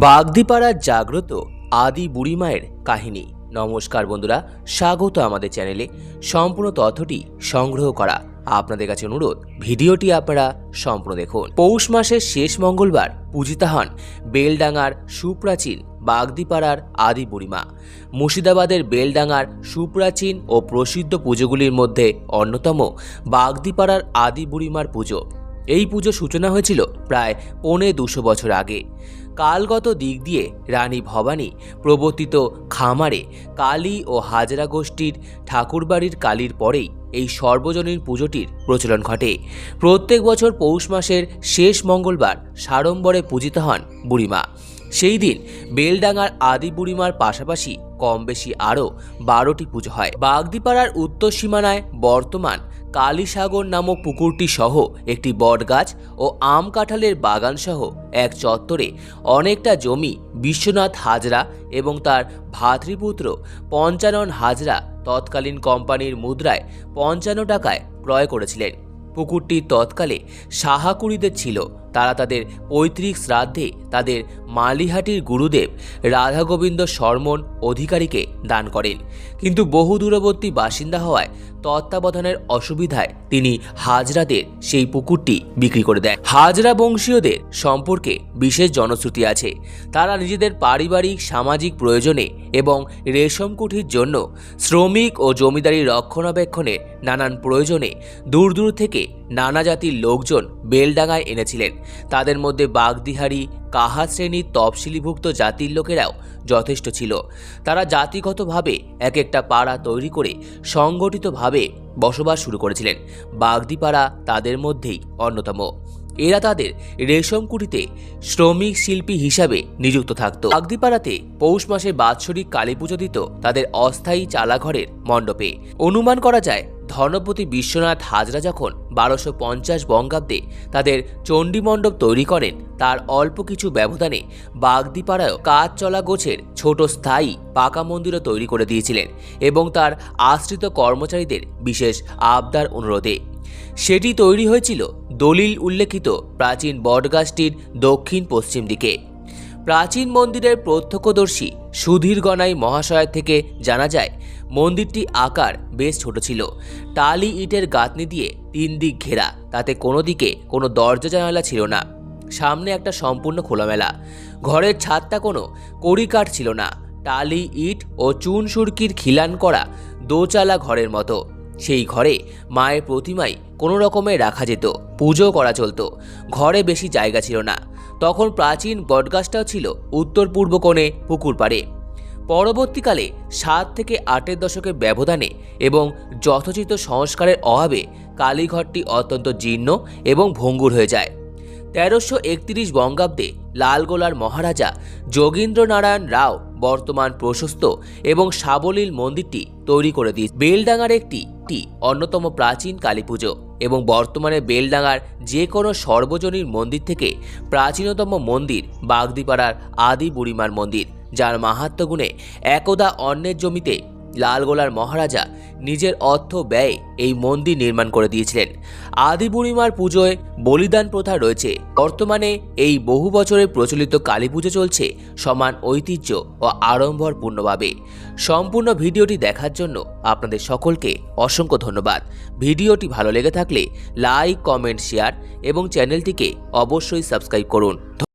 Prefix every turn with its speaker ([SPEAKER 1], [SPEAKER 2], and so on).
[SPEAKER 1] বাগদিপাড়ার জাগ্রত আদি বুড়িমায়ের কাহিনী। নমস্কার বন্ধুরা, স্বাগত আমাদের চ্যানেলে। সম্পূর্ণ তথ্যটি সংগ্রহ করা আপনাদের কাছে অনুরোধ, ভিডিওটি আপনারা সম্পূর্ণ দেখুন। পৌষ মাসের শেষ মঙ্গলবার পূজিতা হন বেলডাঙ্গার সুপ্রাচীন বাগদিপাড়ার আদি বুড়িমা মুর্শিদাবাদের বেলডাঙ্গার সুপ্রাচীন ও প্রসিদ্ধ পুজোগুলির মধ্যে অন্যতম বাগদিপাড়ার আদি বুড়িমার পুজো। এই পুজো সূচনা হয়েছিল প্রায় পৌনে দুশো বছর আগে। কালগত দিক দিয়ে রানী ভবানী প্রবর্তিত খামারে কালী ও হাজরা গোষ্ঠীর ঠাকুরবাড়ির কালীর পরেই এই সর্বজনীন পুজোটির প্রচলন ঘটে। প্রত্যেক বছর পৌষ মাসের শেষ মঙ্গলবার সাড়ম্বরে পূজিত হন বুড়িমা। সেই দিন বেলডাঙ্গার আদি বুড়িমার পাশাপাশি কম বেশি আরও বারোটি পুজো হয়। বাগদিপাড়ার উত্তর সীমানায় বর্তমান কালীসাগর নামক পুকুরটি সহ একটি বটগাছ ও আম কাঁঠালের বাগান সহ এক চত্বরে অনেকটা জমি বিশ্বনাথ হাজরা এবং তার ভাতৃপুত্র পঞ্চানন হাজরা তৎকালীন কোম্পানির মুদ্রায় পঞ্চান্ন টাকায় ক্রয় করেছিলেন। পুকুরটি তৎকালে সাহাকুড়িদের ছিল তারা তাদের পৈতৃক শ্রাদ্ধে তাদের মালিহাটির গুরুদেব রাধাগোবিন্দ শর্মন অধিকারীকে দান করেন। কিন্তু বহু দূরবর্তী বাসিন্দা হওয়ায় তত্ত্বাবধানের অসুবিধায় তিনি হাজরাদের সেই পুকুরটি বিক্রি করে দেন। হাজরা বংশীয়দের সম্পর্কে বিশেষ জনশ্রুতি আছে। তারা নিজেদের পারিবারিক, সামাজিক প্রয়োজনে এবং রেশম কুঠির জন্য শ্রমিক ও জমিদারি রক্ষণাবেক্ষণের নানান প্রয়োজনে দূর দূর থেকে নানা জাতির লোকজন বেলডাঙ্গায় এনেছিলেন। তাদের মধ্যে বাগদিহারি কাহা শ্রেণির তফসিলিভুক্ত জাতির লোকেরাও যথেষ্ট ছিল। তারা জাতিগতভাবে এক একটা পাড়া তৈরি করে সংগঠিতভাবে বসবাস শুরু করেছিলেন। বাগদিপাড়া তাদের মধ্যেই অন্যতম। এরা তাদের রেশম কুটিতে শ্রমিক শিল্পী হিসাবে নিযুক্ত থাকত। বাগদিপাড়াতে পৌষ মাসে বাৎসরিক কালী পুজো দিত তাদের অস্থায়ী চালাঘরের মণ্ডপে। অনুমান করা যায় ধর্মপতি বিশ্বনাথ হাজরা যখন বারোশো পঞ্চাশ বঙ্গাব্দে তাদের চণ্ডীমণ্ডপ তৈরি করেন, তার অল্প কিছু ব্যবধানে বাগদিপাড়ায়ও কাজ চলা গোছের ছোট স্থায়ী পাকা মন্দিরও তৈরি করে দিয়েছিলেন এবং তার আশ্রিত কর্মচারীদের বিশেষ আবদার অনুরোধে। সেটি তৈরি হয়েছিল দলিল উল্লেখিত প্রাচীন বটগাছটির দক্ষিণ পশ্চিম দিকে। প্রাচীন মন্দিরের প্রত্যক্ষদর্শী সুধীর গণাই মহাশয়ের থেকে জানা যায়, মন্দিরটি আকার বেশ ছোট ছিল। টালি ইটের গাঁথনি দিয়ে তিন দিক ঘেরা, তাতে কোনো দিকে কোনো দরজা জানালা ছিল না। সামনে একটা সম্পূর্ণ খোলামেলা। ঘরের ছাদটা কোনো কড়িকাঠ ছিল না। টালি ইট ও চুন সুরকির খিলান করা দোচালা ঘরের মতো। সেই ঘরে মায়ের প্রতিমাই কোনো রকমে রাখা যেত, পুজো করা চলতো। ঘরে বেশি জায়গা ছিল না। তখন প্রাচীন বটগাছটাও ছিল উত্তর পূর্ব কোণে পুকুর পাড়ে। পরবর্তীকালে সাত থেকে আটের দশকের ব্যবধানে এবং যথোচিত সংস্কারের অভাবে কালীঘরটি অত্যন্ত জীর্ণ এবং ভঙ্গুর হয়ে যায়। তেরোশো একত্রিশ বঙ্গাব্দে লালগোলার মহারাজা যোগীন্দ্রনারায়ণ রাও বর্তমান প্রশস্ত এবং সাবলীল মন্দিরটি তৈরি করে দিয়ে বেলডাঙ্গার একটি অন্যতম প্রাচীন কালী পুজো এবং বর্তমানে বেলডাঙ্গার যে কোনো সর্বজনীন মন্দির থেকে প্রাচীনতম মন্দির বাগদিপাড়ার আদি বুড়িমার মন্দির, যার মাহাত্ম্য গুণে একদা অন্যের জমিতে লালগোলার মহারাজা নিজের অর্থ ব্যয়ে এই মন্দির নির্মাণ করে দিয়েছিলেন। আদি বুড়িমার পুজোয় বলিদান প্রথা রয়েছে। বর্তমানে এই বহু বছরের প্রচলিত কালী পুজো চলছে সমান ঐতিহ্য ও আড়ম্বরপূর্ণভাবে। সম্পূর্ণ ভিডিওটি দেখার জন্য আপনাদের সকলকে অসংখ্য ধন্যবাদ। ভিডিওটি ভালো লেগে থাকলে লাইক, কমেন্ট, শেয়ার এবং চ্যানেলটিকে অবশ্যই সাবস্ক্রাইব করুন।